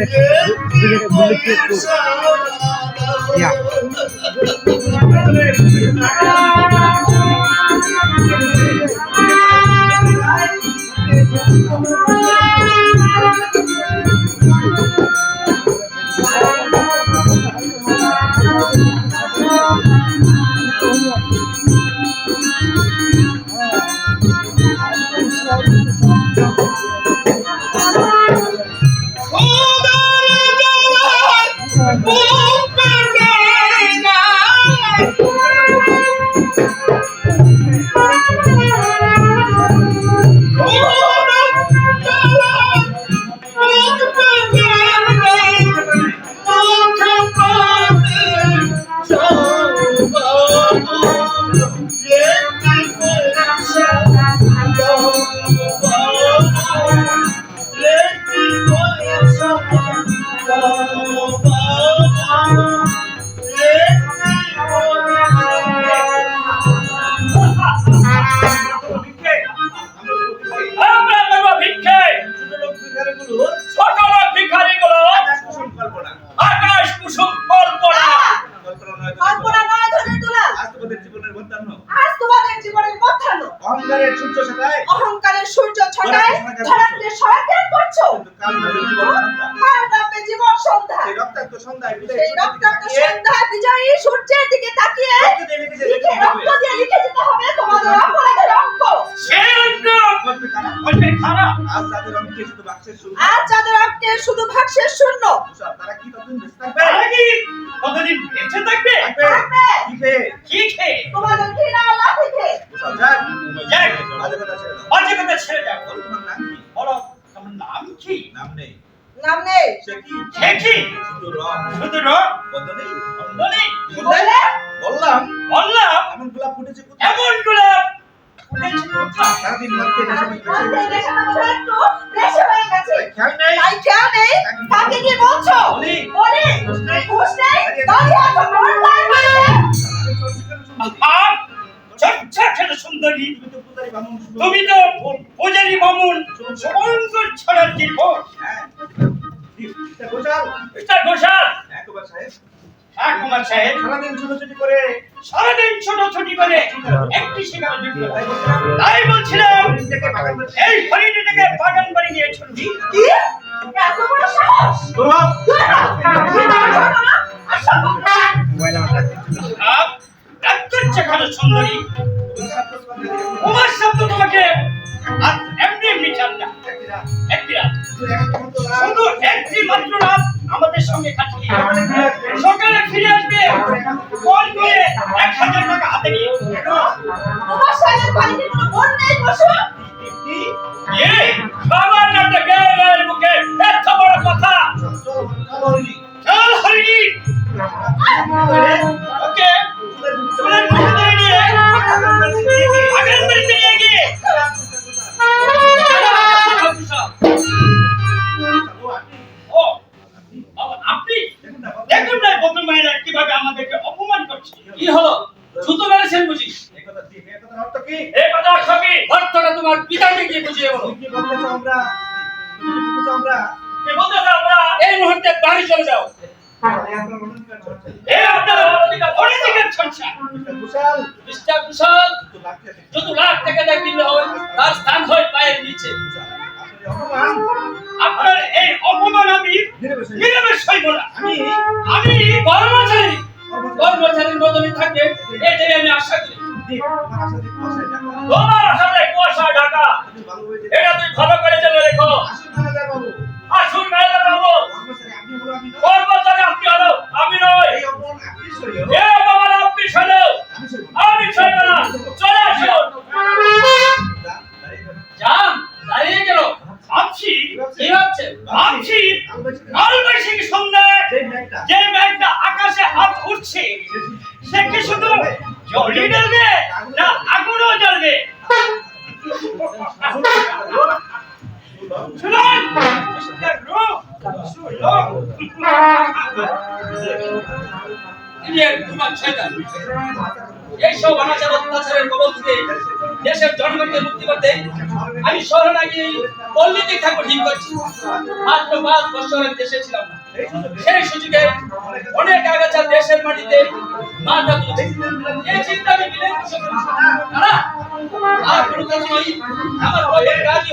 একটি পয়সা অহংকারের সূর্য সেটাই অহংকারের সূর্য ছটায় ধরাতে সয়ত্যাগ করছ? কাল জীবন সন্ধ্যা। কার নামে জীবন সন্ধ্যা। সেই রক্তাক্ত সন্ধ্যায় সেই রক্তাক্ত সন্ধ্যা বিজয়ী সূর্যের দিকে তাকিয়ে লিখে রক্ত দিয়ে লিখে যেতে হবে। তোমাদের অপরাধের অঙ্ক সেই অঙ্ক গল্পে খারাপ। আজ তাদের অঙ্কে শুধু বাক্সের শুরু। আজ যাদের অঙ্কের শুধু ভাগশেষ শূন্য। তারা কি ততদিন বেঁচে নেই। নাম নেই। সে কি? সে কি? শুধু রং। শুধু রং? বন্ধ নেই। বন্ধনী বললে? বললাম। বললাম। এমন গোলাপ ফুটেছে কোথায়? এমন গোলাপ ফুটেছে কোথায়? সারাদিন বেশি হয়ে গেছে। খেয়াল নেই। খেয়াল নেই? কাকে কি বলছো? বলি। বলি। ঘুষ নেই? পূজারি তুমি তো পূজারি বামুন সুমঙ্গল ছড়ার হ্যাঁ। মিস্টার ঘোষাল। হ্যাঁ, কুমার সাহেব। হ্যাঁ কুমার সাহেব। সারাদিন ছুটোছুটি করে। সারাদিন ছোটাছুটি করে একটি শিকার তাই বলছিলাম, এই হরিণীটাকে বাগান বাড়ি নিয়ে চলবি কি? এত বড় সাহস? ডাক্তার সুন্দরী। কুমার শব্দ তোমাকে আর এমনি এমনি চান না। একটি রাত শুধু একটি মাত্র রাত আমাদের সঙ্গে কাটিয়ে। সকালে ফিরে আসবে ফোন করে এক হাজার টাকা হাতে নিয়ে। তোমার সাহেবের বাড়িতে কোনো বোন নেই বসো। এ আমরা এই মুহূর্তে বাড়ি চলে যাও। এ আপনার অধিকার অধিকার ছড়ছে মিস্টার কুশল যত লাখ টাকা দেয় কিনলে হয় তার স্থান হয় পায়ের নিচে। আপনার এই অপমান। আমি নিরবে সইব না আমি আমি কর্মচারী। কর্মচারীর মতনই থাকবে। এটাই আমি আশা করি। তোমার সাথে কুয়াশা ঢাকা। এটা তুই ভালো করে জেনে রেখো। ভাবছি কাল বৈশাখী সন্ধ্যায় যে মেঘটা আকাশে হাত উঠছে সে কি শুধু জলই জ্বলবে না আগুনও জ্বলবে? শুনুন মিস্টার রূপ, শুনুন। ইন্ডিয়ার দুর্বার শয়তান এইসব অনাচার অত্যাচারের কবল থেকে দেশের জনগণকে মুক্তি করতে আমি শহরে না পল্লীতে থাকব ঠিক করছি। মাত্র পাঁচ বছরের দেশে ছিলাম না। সেই সুযোগে অনেক আগাছা দেশের মাটিতে মাথা তুলছে। এই চিন্তা আমি। দাদা, আর কোনো কথা নয়। আমার কাজই